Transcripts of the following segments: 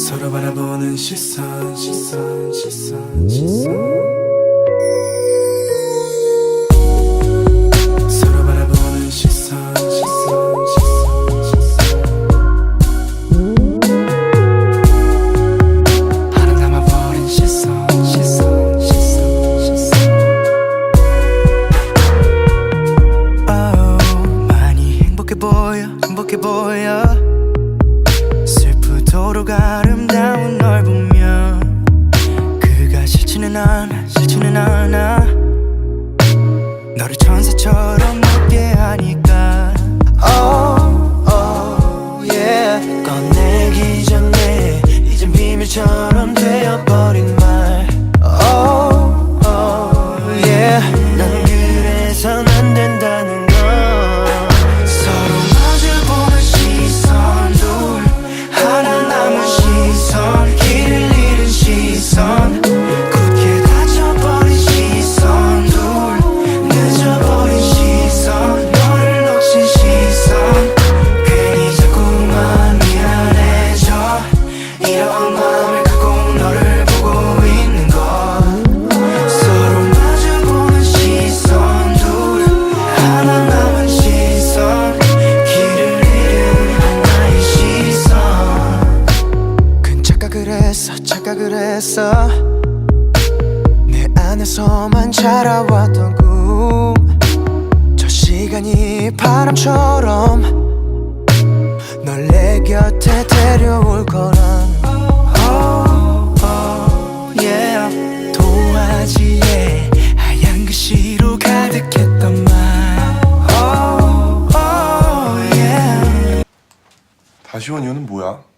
서로 바라보는 시선 시선 시선 시선. 했어 착각을 했어 내 안에서만 자라왔던 꿈저 시간이 바람처럼 널 내 곁에 데려올 거란 oh, oh, yeah. 도화지에 하얀 글씨로 가득했던 말 oh, oh, yeah. 다시 온 이유는 뭐야?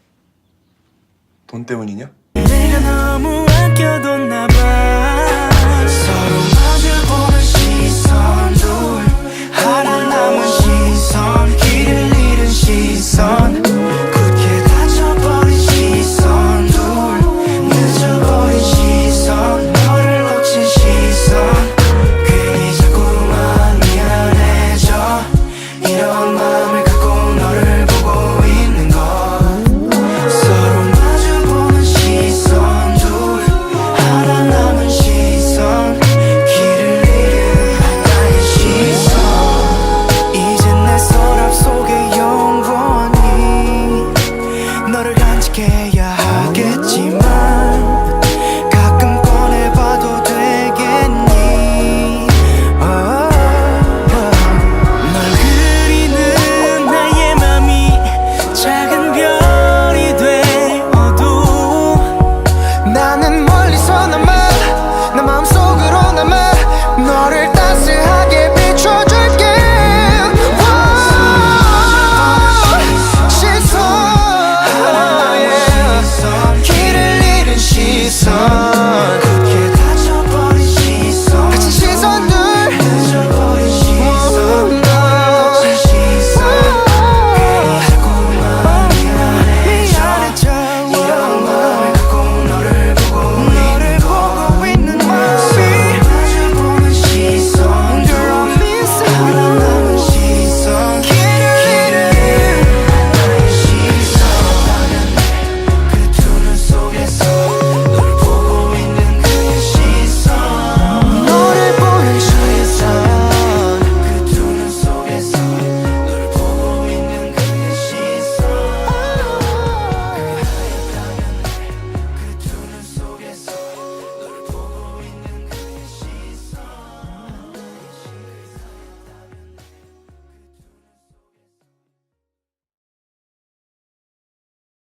돈 때문이냐? 어떻게